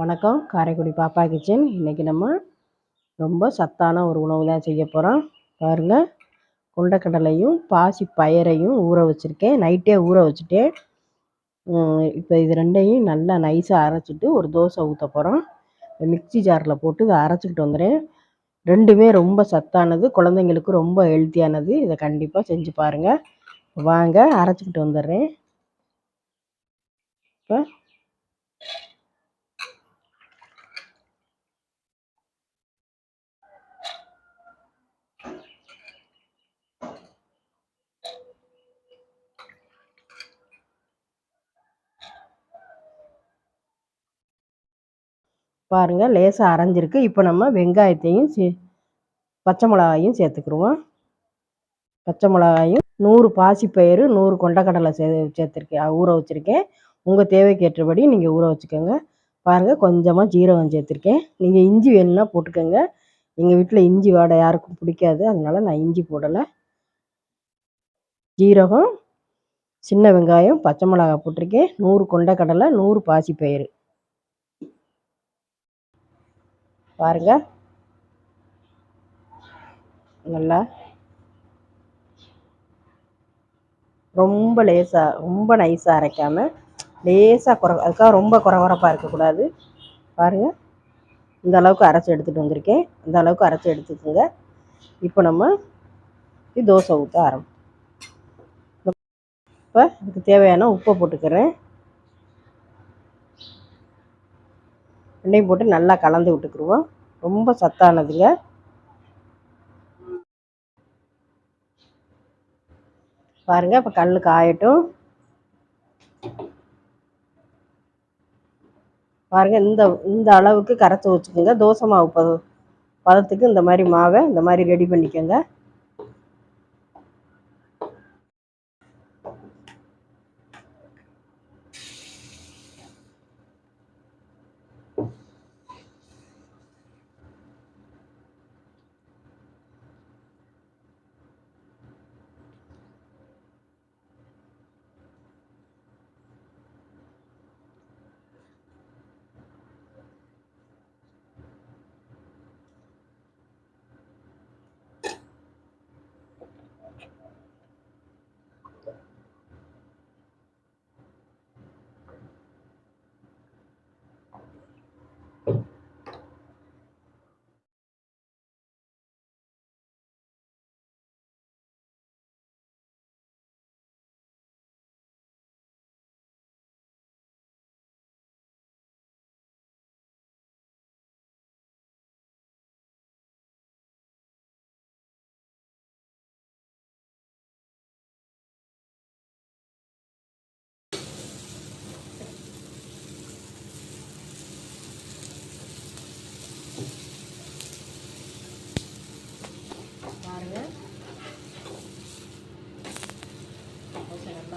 வணக்கம். காரைக்குடி பாப்பா கிச்சன். இன்றைக்கி நம்ம ரொம்ப சத்தான ஒரு உணவு தான் செய்ய போகிறோம் பாருங்கள் கொண்டக்கடலையும் பாசி பயரையும் ஊற வச்சுருக்கேன். நைட்டே ஊற வச்சுட்டேன். இப்போ இது ரெண்டையும் நல்லா நைஸாக அரைச்சிட்டு ஒரு தோசை ஊற்ற போகிறோம் மிக்சி ஜாரில் போட்டு இதை அரைச்சிக்கிட்டு வந்துடுறேன். ரெண்டுமே ரொம்ப சத்தானது குழந்தைங்களுக்கு ரொம்ப ஹெல்த்தியானது இதை கண்டிப்பாக செஞ்சு பாருங்கள் வாங்க அரைச்சிக்கிட்டு வந்துடுறேன். இப்போ பாருங்கள் லேசாக அரைஞ்சிருக்கு. இப்போ நம்ம வெங்காயத்தையும் சே பச்சை மிளகாயும் சேர்த்துக்குருவோம். பச்சை மிளகாயும் நூறு பாசிப்பயிறு நூறு கொண்டக்கடலை சே சேர்த்துருக்கேன் ஊற வச்சுருக்கேன். உங்கள் தேவைக்கு ஏற்றபடி நீங்கள் ஊற வச்சுக்கோங்க. பாருங்கள் கொஞ்சமாக ஜீரகம் சேர்த்துருக்கேன். நீங்கள் இஞ்சி வேணும்னா போட்டுக்கோங்க. எங்கள் வீட்டில் இஞ்சி வாடை யாருக்கும் பிடிக்காது. அதனால் நான் இஞ்சி போடலை. ஜீரகம் சின்ன வெங்காயம் பச்சை மிளகாய் போட்டிருக்கேன். நூறு கொண்டக்கடலை நூறு பாசிப்பயிறு பாருங்க. நல்லா. ரொம்ப லேசாக ரொம்ப நைஸாக அரைக்காமல் லேசாக குறை அதுக்காக ரொம்ப குறை இருக்கக்கூடாது. பாருங்கள் இந்த அளவுக்கு அரைச்சி எடுத்துகிட்டு வந்திருக்கேன். இந்த அளவுக்கு அரைச்சி எடுத்துக்கோங்க. இப்போ நம்ம தோசை ஊற்ற ஆரம்பி இப்போ இதுக்கு தேவையான உப்பை போட்டுக்கிறேன். ரெண்டையும் போட்டு நல்லா கலந்து விட்டுக்குருவோம். ரொம்ப சத்தானதுங்க. பாருங்கள் இப்போ கல் காயட்டும் பாருங்கள் இந்த இந்த அளவுக்கு கரைச்சி வச்சுக்கோங்க. தோசை மாவு பத பதத்துக்கு இந்த மாதிரி மாவை இந்த மாதிரி ரெடி பண்ணிக்கோங்க.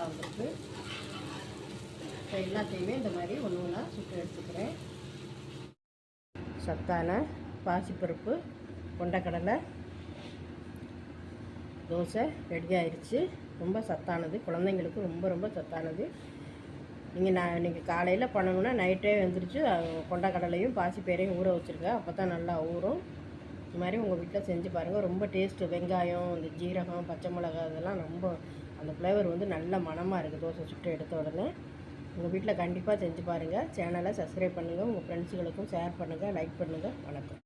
வந்துருக்கு இப்போ எல்லாத்தையுமே இந்த மாதிரி ஒன்று ஒன்றா சுட்டு எடுத்துக்கிறேன். சத்தான பாசிப்பருப்பு கொண்டக்கடலை தோசை ரெடி ஆயிடுச்சு ரொம்ப சத்தானது. குழந்தைங்களுக்கு ரொம்ப ரொம்ப சத்தானது. நீங்கள் நான் இன்றைக்கி காலையில் பண்ணணுன்னா நைட்டே வந்துருச்சு. கொண்டக்கடலையும் பாசிப்பேரையும் ஊற வச்சுருங்க. அப்போ தான் நல்லா ஊறும். இது மாதிரி உங்கள் வீட்டில் செஞ்சு பாருங்கள் ரொம்ப டேஸ்ட்டு வெங்காயம் இந்த ஜீரகம் பச்சை மிளகா இதெல்லாம் ரொம்ப அந்த ஃப்ளேவர் வந்து நல்ல மனமாக இருக்குது தோசை சுட்டு எடுத்த உடனே உங்கள் வீட்டில் கண்டிப்பாக செஞ்சு பாருங்கள் சேனலை சப்ஸ்கிரைப் பண்ணுங்கள் உங்கள் ஃப்ரெண்ட்ஸுகளுக்கும் ஷேர் பண்ணுங்கள் லைக் பண்ணுங்கள் வணக்கம்.